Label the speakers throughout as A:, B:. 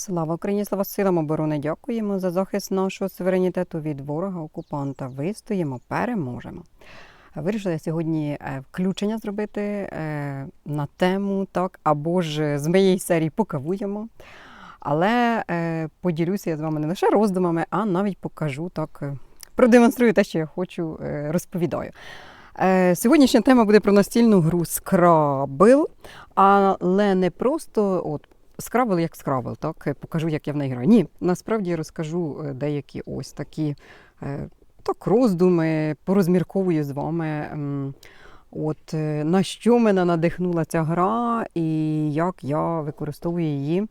A: Слава Україні, слава силам оборони! Дякуємо за захист нашого суверенітету від ворога окупанта. Вистоїмо, переможемо. Вирішила я сьогодні е, включення зробити е, на тему, так, або ж з моєї серії покавуємо. Але е, поділюся я з вами не лише роздумами, а навіть покажу так, продемонструю те, що я хочу, розповідаю. Сьогоднішня тема буде про настільну гру Scrabble, але не просто от, Scrabble як Scrabble, так? е, Покажу, як я в неї граю. Ні, насправді я розкажу е, деякі ось такі е, так, роздуми, порозмірковую з вами. ем, От на що мене надихнула ця гра, і як я використовую її,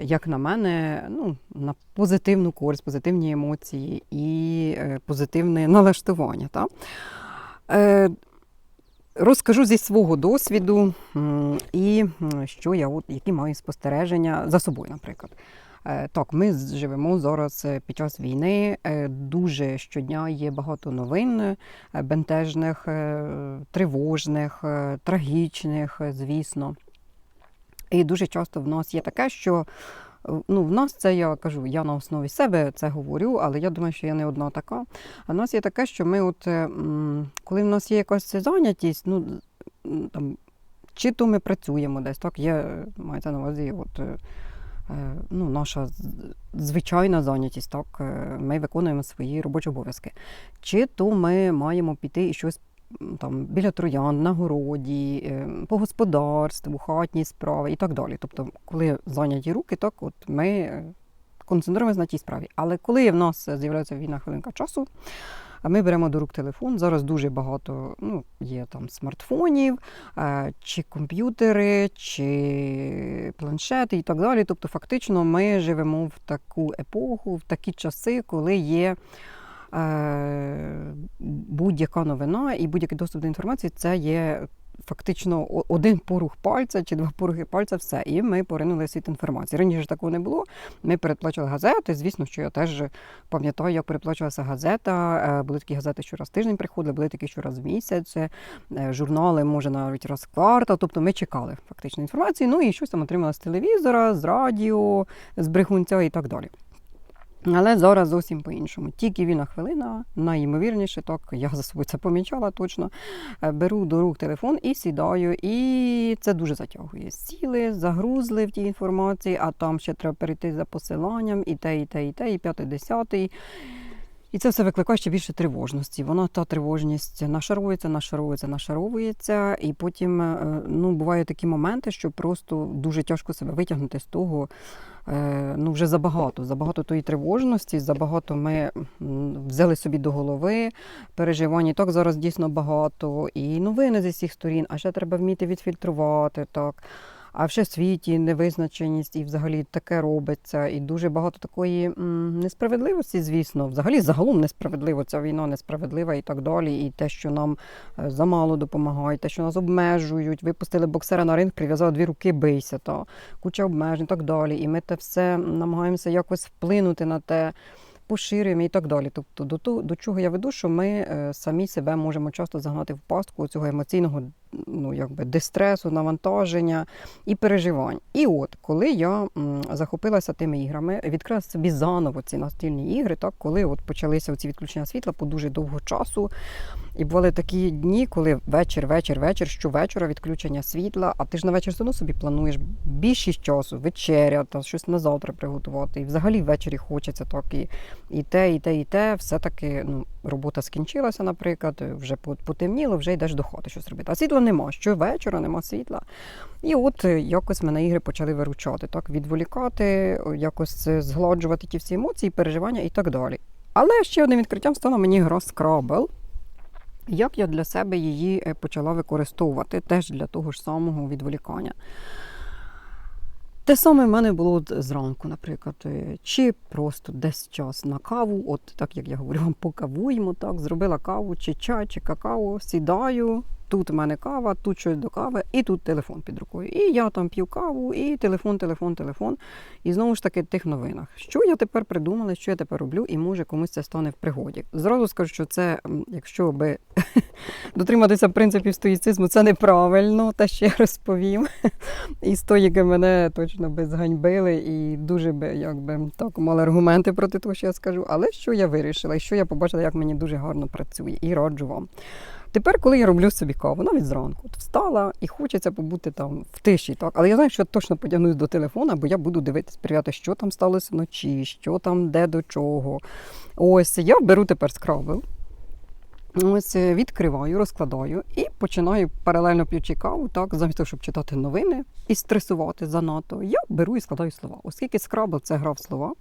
A: як на мене, ну, на позитивну користь, позитивні емоції і позитивне налаштування. Та? Розкажу зі свого досвіду і що я от, які маю спостереження за собою, наприклад. Е, Так, ми живемо зараз е, під час війни. Е, Дуже щодня є багато новин бентежних, тривожних, трагічних, звісно. І дуже часто в нас є таке, що ну, в нас це я кажу, я на основі себе це говорю, але я думаю, що я не одна така. А в нас є таке, що ми, от, е, коли в нас є якась зайнятість, ну, там, чи то ми працюємо десь, так, є, е, мається на увазі, от, е, ну, наша звичайна зайнятість, так, ми виконуємо свої робочі обов'язки. Чи то ми маємо піти і щось там, біля троян, на городі, е, по господарству, хатні справи і так далі. Тобто, коли зайняті руки, так от ми е, концентруємося на тій справі. Але коли в нас з'являється вільна хвилинка часу, ми беремо до рук телефон. Зараз дуже багато ну, є там смартфонів, е, чи комп'ютери, чи планшети і так далі. Тобто, фактично, ми живемо в таку епоху, в такі часи, коли є. Е, Будь-яка новина і будь-який доступ до інформації це є фактично один порух пальця чи два порухи пальця, все. І ми поринули світ інформації. Раніше такого не було. Ми передплачували газети. Звісно, що я теж пам'ятаю, як передплачувалася газета. Е, Були такі газети, що раз тиждень приходили, були такі, що раз в місяць. Е, Журнали, може, навіть раз в квартал. Тобто ми чекали фактично інформації. Ну і щось там отримали з телевізора, з радіо, з брехунця і так далі. Але зараз зовсім по-іншому. Тільки вільна хвилина, найімовірніше, так я за собою це помічала точно. Е, Беру до рук телефон і сідаю, і це дуже затягує. Сіли, загрузли в тій інформації, а там ще треба перейти за посиланням, і те, і те, і те, і п'ятий, десятий. І це все викликає ще більше тривожності. Вона та тривожність нашаровується, нашаровується, нашаровується. І потім е, ну, бувають такі моменти, що просто дуже тяжко себе витягнути з того. е, Ну, вже забагато, забагато тої тривожності, забагато ми взяли собі до голови переживань. І так зараз дійсно багато. І новини зі всіх сторін, а ще треба вміти відфільтрувати так. А ще в світі невизначеність і взагалі таке робиться. І дуже багато такої несправедливості, звісно. Взагалі загалом несправедливо. Ця війна несправедлива і так далі. І те, що нам е, замало допомагають, те, що нас обмежують, випустили боксера на ринг, прив'язали дві руки, бийся, та куча обмежень і так далі. І ми те все намагаємося якось вплинути на те. Поширюємо і так далі. Тобто до того, до чого я веду, що ми е, самі себе можемо часто загнати в пастку цього емоційного ну, якби, дистресу, навантаження і переживань. І от коли я захопилася тими іграми, відкрила собі заново ці настільні ігри, так, коли от почалися ці відключення світла по дуже довго часу. І бували такі дні, коли вечір, вечір, вечір, щовечора відключення світла, а ти ж на вечір одно собі плануєш більшість часу, вечеря, та щось на завтра приготувати. І взагалі ввечері хочеться так і, і те, і те, і те. Все-таки ну, робота скінчилася, наприклад, вже потемніло, вже йдеш до хати щось робити. А світла нема. Щовечора нема світла. І от е, якось мене ігри почали виручати, так, відволікати, якось е, згладжувати ті всі емоції, переживання і так далі. Але ще одним відкриттям стала мені гра Scrabble. Як я для себе її е, почала використовувати теж для того ж самого відволікання. Те саме в мене було зранку, наприклад, чи просто десь час на каву, от так як я говорю, вам покавуємо, так, зробила каву, чи чай, чи какао, сідаю, тут в мене кава, тут щось до кави, і тут телефон під рукою. І я там п'ю каву, і телефон, телефон, телефон. І знову ж таки тих новинах. Що я тепер придумала, що я тепер роблю, і може комусь це стане в пригоді. Зразу скажу, що це, якщо би дотриматися принципів стоїцизму, це неправильно, що я розповім. І стоїки мене точно би зганьбили і дуже би якби так мали аргументи проти того, що я скажу. Але що я вирішила, і що я побачила, як мені дуже гарно працює, і раджу вам. Тепер, коли я роблю собі каву, навіть зранку, от встала і хочеться побути там в тиші, так. Але я знаю, що я точно потягнусь до телефона, бо я буду дивитись, перевіряти, що там сталося вночі, що там, де до чого. Ось я беру тепер скрабл. Ось е, відкриваю, розкладаю і починаю паралельно п'ючи каву, так, замість того, щоб читати новини і стресувати занадто, я беру і складаю слова. Оскільки скрабл це гра в слова,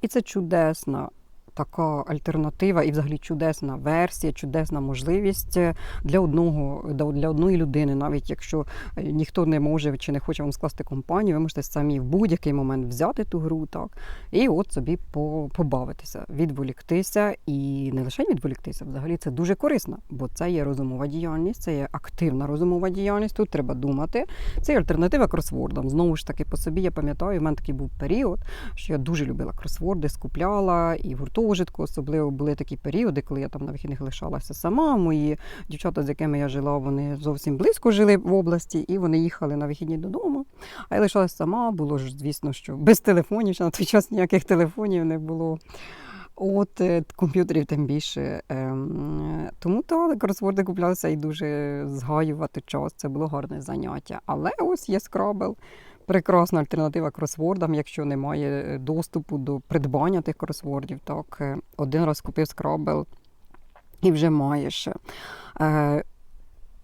A: і це чудесна. Така альтернатива і взагалі чудесна версія, чудесна можливість е, для одного для одної людини, навіть якщо е, ніхто не може чи не хоче вам скласти компанію, ви можете самі в будь-який момент взяти ту гру, так і от собі по- побавитися, відволіктися, і не лише відволіктися, взагалі це дуже корисно, бо це є розумова діяльність, це є активна розумова діяльність. Тут треба думати. Це є альтернатива кросвордам. Знову ж таки, по собі я пам'ятаю, в мене такий був період, що я дуже любила кросворди, скупляла і в гуртожитку. Особливо були такі періоди, коли я там на вихідних лишалася сама. Мої дівчата, з якими я жила, вони зовсім близько жили в області, і вони їхали на вихідні додому. А я лишалась сама. Було ж, звісно, що без телефонів, ще на той час ніяких телефонів не було. От е, комп'ютерів тим більше. Ем, Тому то кросворди куплялися і дуже згаювати час. Це було гарне заняття. Але ось є скрабл. Прекрасна альтернатива кросвордам, якщо немає е, доступу до придбання тих кросвордів. Так, е, один раз купив скрабл і вже маєш. Е,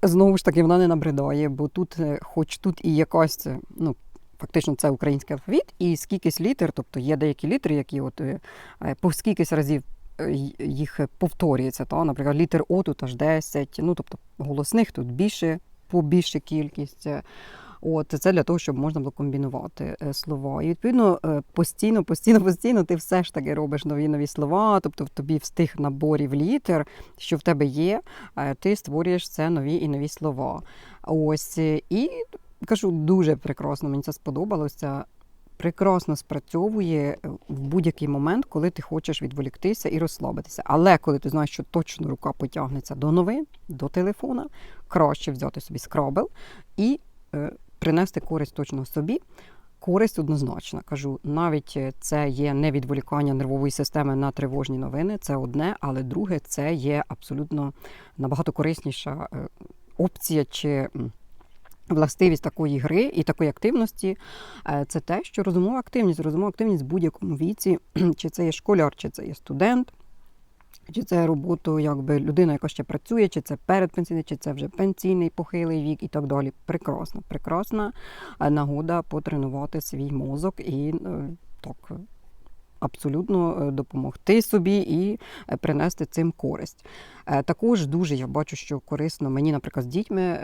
A: Знову ж таки, вона не набридає, бо тут, хоч тут і якась, ну, фактично, це український алфавіт, і скількись літер, тобто є деякі літери, які от по скількись разів їх повторюється. Та? Наприклад, літер О тут аж 10, ну тобто голосних тут більше, побільше кількість. От це для того, щоб можна було комбінувати е, слова. І відповідно е, постійно, постійно, постійно ти все ж таки робиш нові нові слова. Тобто в тобі з тих наборів літер, що в тебе є, е, ти створюєш це нові і нові слова. Ось і кажу, дуже прекрасно. Мені це сподобалося. Прекрасно спрацьовує в будь-який момент, коли ти хочеш відволіктися і розслабитися. Але коли ти знаєш, що точно рука потягнеться до новин, до телефона, краще взяти собі скрабл і принести користь точно собі. Користь однозначна. Кажу, навіть е, це є не відволікання нервової системи на тривожні новини, це одне, але друге, це є абсолютно набагато корисніша е, опція чи властивість такої гри і такої активності. Е, Це те, що розумова активність, розумова активність в будь-якому віці, чи це є школяр, чи це є студент. Чи це роботу, якби людина, яка ще працює, чи це передпенсійний, чи це вже пенсійний похилий вік і так далі. Прекрасна, прекрасна нагода потренувати свій мозок і е, так абсолютно е, допомогти собі і е, принести цим користь. Е, Також дуже я бачу, що корисно мені, наприклад, з дітьми.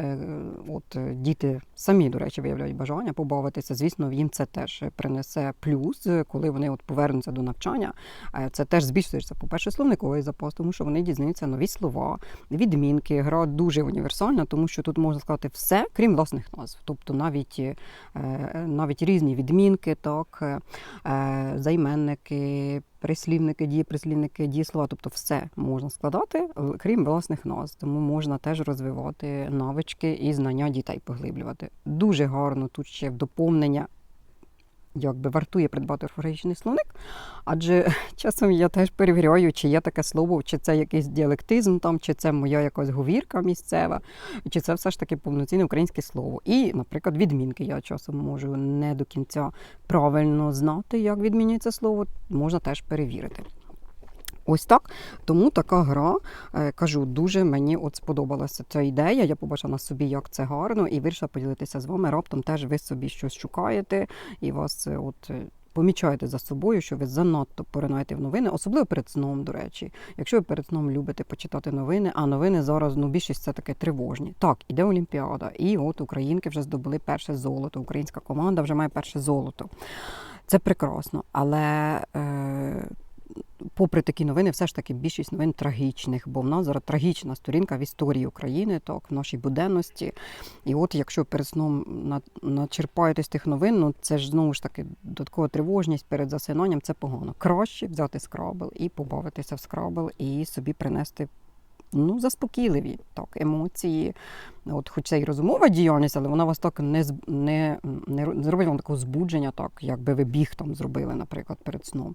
A: От діти самі, до речі, виявляють бажання побавитися. Звісно, їм це теж принесе плюс, коли вони от повернуться до навчання. Це теж збільшується, по-перше, словниковий запас, тому що вони дізнаються нові слова, відмінки. Гра дуже універсальна, тому що тут можна сказати все, крім власних назв. Тобто навіть, навіть різні відмінки, так, е, е, дії, прислівники, дієслова, тобто все можна складати, крім власних назв. Тому можна теж розвивати навички і знання дітей поглиблювати. Дуже гарно тут ще в доповнення. Якби вартує придбати орфографічний словник, адже часом я теж перевіряю, чи є таке слово, чи це якийсь діалектизм, там, чи це моя якась говірка місцева, чи це все ж таки повноцінне українське слово. І, наприклад, відмінки я часом можу не до кінця правильно знати, як відмінюється слово, можна теж перевірити. Ось так. Тому така гра, е, кажу, дуже мені от сподобалася ця ідея. Я побачила собі, як це гарно, і вирішила поділитися з вами. Раптом теж ви собі щось шукаєте, і вас е, от. е, Помічаєте за собою, що ви занадто поринаєте в новини, особливо перед сном, до речі. Якщо ви перед сном любите почитати новини, а новини зараз ну більшість це таке тривожні. Так, іде Олімпіада, і от українки вже здобули перше золото. Українська команда вже має перше золото. Це прекрасно, але е, попри такі новини, все ж таки більшість новин трагічних, бо в нас зараз трагічна сторінка в історії України, так, в нашій буденності. І от якщо перед сном начерпаєтесь тих новин, ну це ж знову ж таки додаткова тривожність перед засинанням, це погано. Краще взяти скрабл і побавитися в скрабл, і собі принести. Ну, заспокійливі так, емоції. От, хоч це і розумова діяльність, але вона вас так не, не, не, ро- не зробить вам такого збудження, так, якби ви біг там зробили, наприклад, перед сном.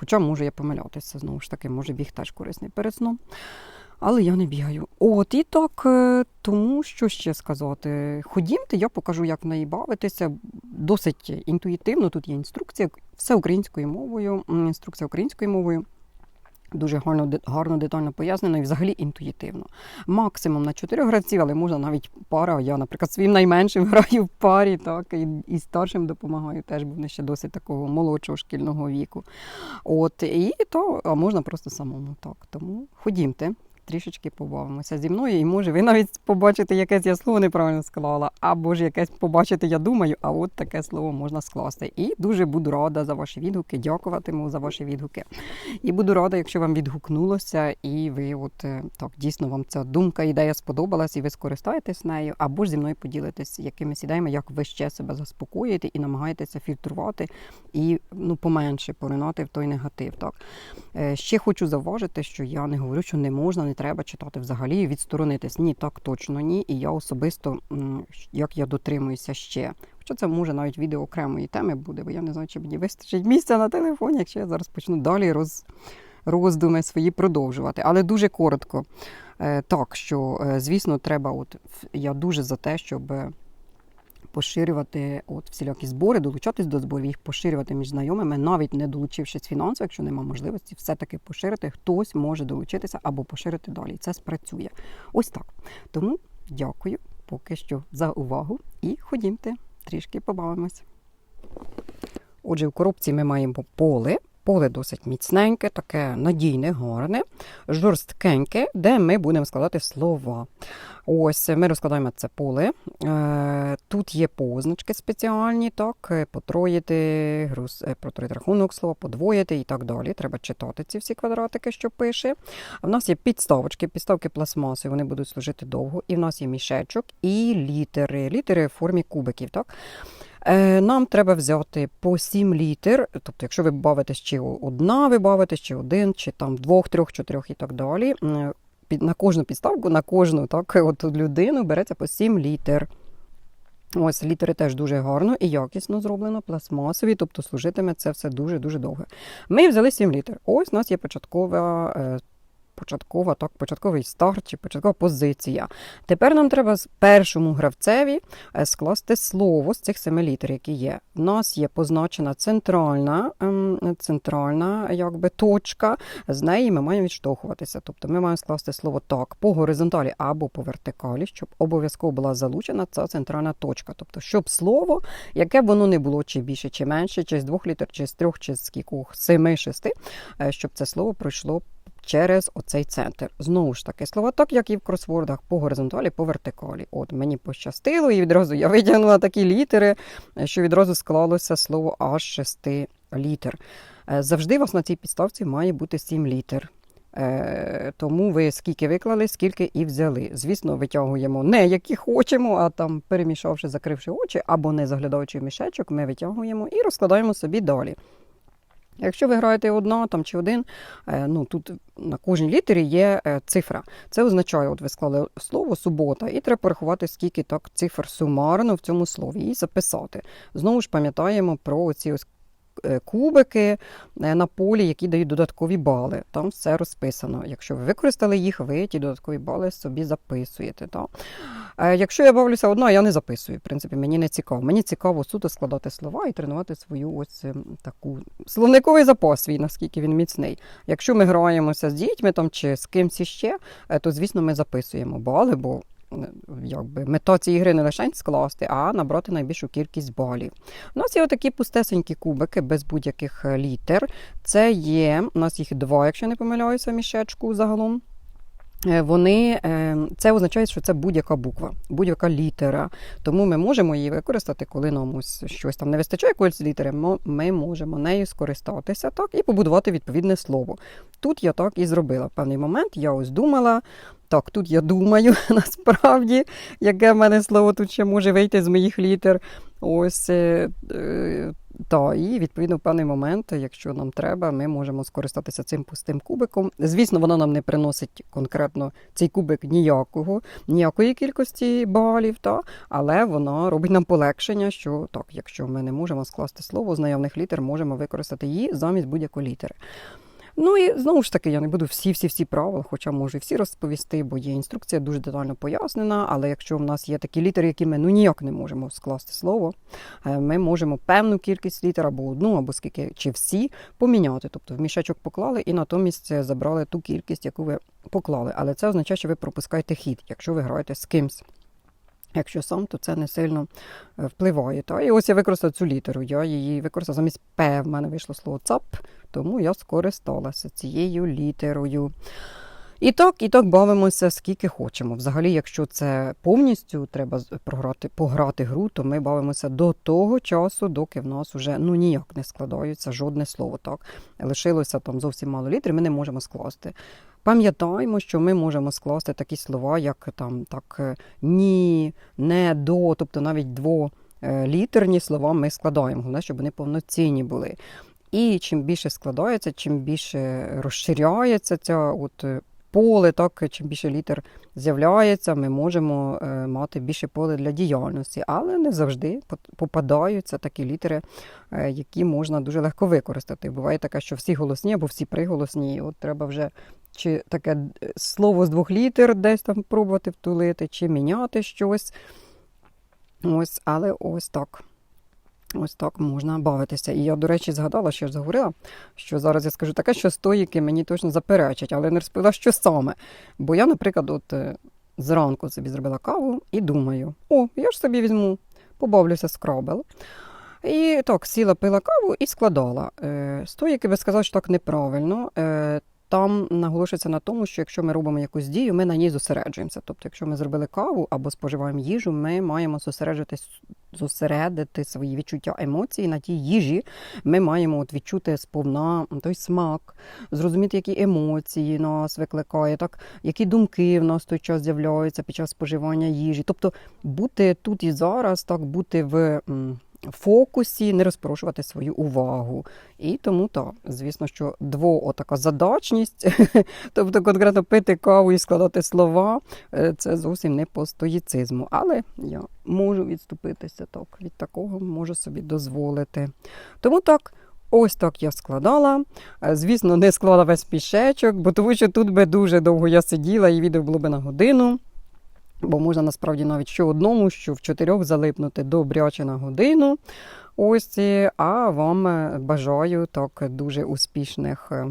A: Хоча можу я помилятися, знову ж таки, може біг теж корисний перед сном. Але я не бігаю. От і так, е, тому що ще сказати. Ходімте, я покажу, як в неї бавитися. Досить інтуїтивно. Тут є інструкція, все українською мовою, інструкція українською мовою. Дуже гарно, гарно детально пояснено і взагалі інтуїтивно. Максимум на 4 гравців, але можна навіть пара. Я, наприклад, своїм найменшим граю в парі, так, і, і старшим допомагаю теж, бо вони ще досить такого молодшого шкільного віку. От, і то, а можна просто самому так. Тому ходімте. Трішечки побавимося зі мною, і може ви навіть побачите, якесь я слово неправильно склала, або ж якесь побачите, я думаю, а от таке слово можна скласти. І дуже буду рада за ваші відгуки, дякуватиму за ваші відгуки. І буду рада, якщо вам відгукнулося, і ви от е, так дійсно вам ця думка, ідея сподобалась, і ви скористаєтесь нею, або ж зі мною поділитесь якимись ідеями, як ви ще себе заспокоїте і намагаєтеся фільтрувати і ну поменше поринати в той негатив. Так Е, ще хочу зауважити, що я не говорю, що не можна, не треба читати взагалі, відсторонитись. Ні, так точно ні. І я особисто як я дотримуюся ще. Хоча це може навіть відео окремої теми буде, бо я не знаю, чи мені вистачить місця на телефоні, якщо я зараз почну далі роз, роздуми свої продовжувати. Але дуже коротко. Е, Так, що, е, звісно, треба, от я дуже за те, щоб е, поширювати от всілякі збори, долучатись до зборів, їх поширювати між знайомими, навіть не долучившись фінансово, якщо немає можливості, все-таки поширити, хтось може долучитися або поширити далі. Це спрацює. Ось так. Тому дякую поки що за увагу і ходімте, трішки побавимось. Отже, в коробці ми маємо поле. Поле досить міцненьке, таке надійне, гарне, жорсткеньке, де ми будемо складати слова. Ось ми розкладаємо це поле. Е, Тут є позначки спеціальні, так, е, потроїти, е, протроїти рахунок слова, подвоїти і так далі. Треба читати ці всі квадратики, що пише. А в нас є підставочки, підставки пластмаси, вони будуть служити довго. І в нас є мішечок і літери. Літери в формі кубиків. Так? Е, Нам треба взяти по 7 літер, тобто, якщо ви бавитесь чи одна, ви бавитесь, чи один, чи там двох, трьох, чотирьох і так далі. На кожну підставку, на кожну так, от людину береться по 7 літер. Ось літери теж дуже гарно і якісно зроблено, пластмасові, тобто служитиме це все дуже-дуже довго. Ми взяли 7 літер. Ось у нас є початкова. Початкова, так, початковий старт чи початкова позиція. Тепер нам треба з першому гравцеві е, скласти слово з цих семи літер, які є. У нас є позначена центральна, ем, центральна якби, точка, з неї ми маємо відштовхуватися. Тобто ми маємо скласти слово так по горизонталі або по вертикалі, щоб обов'язково була залучена ця центральна точка. Тобто, щоб слово, яке б воно не було, чи більше, чи менше, чи з двох літер, чи з трьох, чи з кількох, семи, шести, е, щоб це слово пройшло. Через оцей центр. Знову ж таки, слова так, як і в кросвордах, по горизонталі, по вертикалі. От мені пощастило, і відразу я витягнула такі літери, е, що відразу склалося слово аж шести літер. Е, Завжди у вас на цій підставці має бути сім літер. Е, Тому ви скільки виклали, скільки і взяли. Звісно, витягуємо не які хочемо, а там перемішавши, закривши очі, або не заглядаючи в мішечок, ми витягуємо і розкладаємо собі далі. Якщо ви граєте одна там, чи один, е, ну тут на кожній літері є е, цифра. Це означає, от ви склали слово субота, і треба порахувати, скільки так цифр сумарно в цьому слові, і записати. Знову ж пам'ятаємо про ці ось кубики е, на полі, які дають додаткові бали. Там все розписано. Якщо ви використали їх, ви ті додаткові бали собі записуєте. Так? Е, Якщо я бавлюся одна, я не записую. В принципі, мені не цікаво. Мені цікаво суто складати слова і тренувати свою ось ем, таку словниковий запас свій, наскільки він міцний. Якщо ми граємося з дітьми там чи з кимсь іще, е, то звісно ми записуємо бали, бо е, якби мета цієї гри не лише скласти, а набрати найбільшу кількість балів. У нас є отакі пустесенькі кубики без будь-яких е, літер. Це є, у нас їх два, якщо не помиляюся, мішечку загалом. Е, Вони е, це означає, що це будь-яка буква, будь-яка літера. Тому ми можемо її використати, коли нам ось щось там не вистачає якоїсь літери. Ми можемо нею скористатися так і побудувати відповідне слово. Тут я так і зробила. В певний момент я ось думала. Так, тут я думаю насправді, яке в мене слово тут ще може вийти з моїх літер. Ось е, е, та, і відповідно в певний момент, якщо нам треба, ми можемо скористатися цим пустим кубиком. Звісно, воно нам не приносить конкретно цей кубик ніякого, ніякої кількості балів, та, але воно робить нам полегшення, що так, якщо ми не можемо скласти слово з наявних літер, можемо використати її замість будь-якої літери. Ну і знову ж таки, я не буду всі-всі-всі правила, хоча можу всі розповісти, бо є інструкція дуже детально пояснена. Але якщо в нас є такі літери, які ми ну ніяк не можемо скласти слово, е, ми можемо певну кількість літер або одну, або скільки чи всі поміняти. Тобто в мішечок поклали і натомість е, забрали ту кількість, яку ви поклали. Але це означає, що ви пропускаєте хід, якщо ви граєте з кимсь. Якщо сам, то це не сильно е, впливає. Та? І ось я використала цю літеру. Я її використала замість П. В мене вийшло слово ЦАП, тому я скористалася цією літерою. І так, і так бавимося скільки хочемо. Взагалі, якщо це повністю треба програти, пограти гру, то ми бавимося до того часу, доки в нас вже ну ніяк не складаються жодне слово. Так лишилося там зовсім мало літер, ми не можемо скласти. Пам'ятаємо, що ми можемо скласти такі слова, як там так е, ні, не, до, тобто навіть дволітерні слова ми складаємо, головне, щоб вони повноцінні були. І чим більше складається, чим більше розширяється ця от е, поле, так чим більше літер з'являється, ми можемо е, мати більше поле для діяльності, але не завжди попадаються такі літери, е, які можна дуже легко використати. Буває таке, що всі голосні або всі приголосні, от треба вже чи таке е, слово з двох літер десь там пробувати втулити, чи міняти щось. Ось, але ось так. Ось так можна бавитися. І я, до речі, згадала, що я заговорила, що зараз я скажу таке, що стоїки мені точно заперечать, але не розповіла, що саме. Бо я, наприклад, от е, зранку собі зробила каву і думаю: о, я ж собі візьму, побавлюся скрабел. І так, сіла, пила каву і складала. Е, Стоїки би сказали, що так неправильно. Е, Там наголошується на тому, що якщо ми робимо якусь дію, ми на ній зосереджуємося. Тобто, якщо ми зробили каву або споживаємо їжу, ми маємо зосереджуватись зосередити свої відчуття емоції на тій їжі. Ми маємо от відчути сповна той смак, зрозуміти, які емоції нас викликає, так які думки в нас той час з'являються під час споживання їжі. Тобто бути тут і зараз, так бути в. Фокусі, не розпорошувати свою увагу. І тому так, звісно, що дво така задачність, тобто конкретно пити каву і складати слова, е, це зовсім не по стоїцизму. Але я можу відступитися так, від такого можу собі дозволити. Тому так. Ось так я складала. Е, Звісно, не склала весь мішечок, бо тому що тут би дуже довго я сиділа, і відео було би на годину. Бо можна насправді навіть що одному, що в чотирьох залипнути добряче на годину. Ось, а вам е, бажаю так дуже успішних е,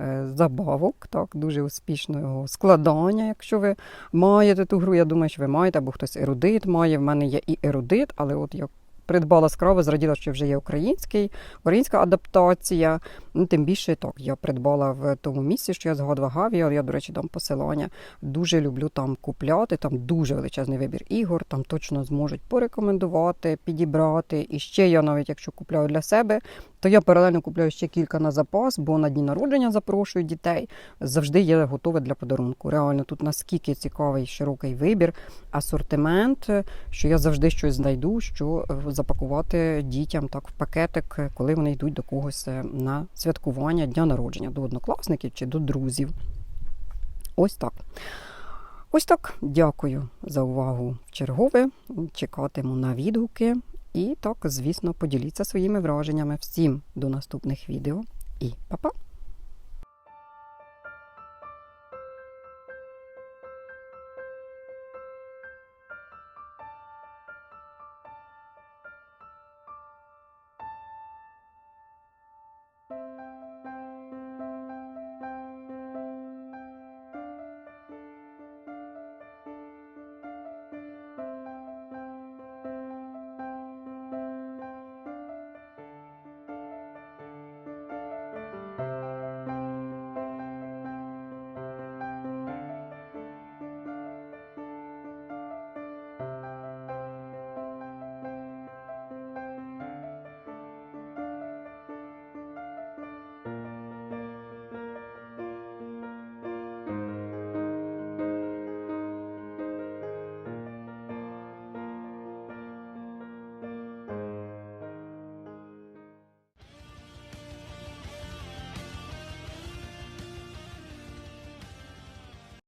A: е, забавок, так, дуже успішного складання, якщо ви маєте ту гру. Я думаю, що ви маєте, або хтось ерудит має. В мене є і ерудит, але от я придбала скраби, зраділа, що вже є український, українська адаптація. Ну, тим більше так, я придбала в тому місці, що я згадувала Гавіо. Я, до речі, дам посилання. Дуже люблю там купляти. Там дуже величезний вибір ігор. Там точно зможуть порекомендувати, підібрати. І ще я навіть якщо купляю для себе, то я паралельно купляю ще кілька на запас, бо на дні народження запрошую дітей. Завжди є готове для подарунку. Реально тут наскільки цікавий широкий вибір, асортимент, що я завжди щось знайду, що е, запакувати дітям так в пакетик, коли вони йдуть до когось е, на святкування дня народження, до однокласників чи до друзів. Ось так. Ось так. Дякую за увагу в чергове. Чекатиму на відгуки. І так, звісно, поділіться своїми враженнями. Всім до наступних відео і па-па!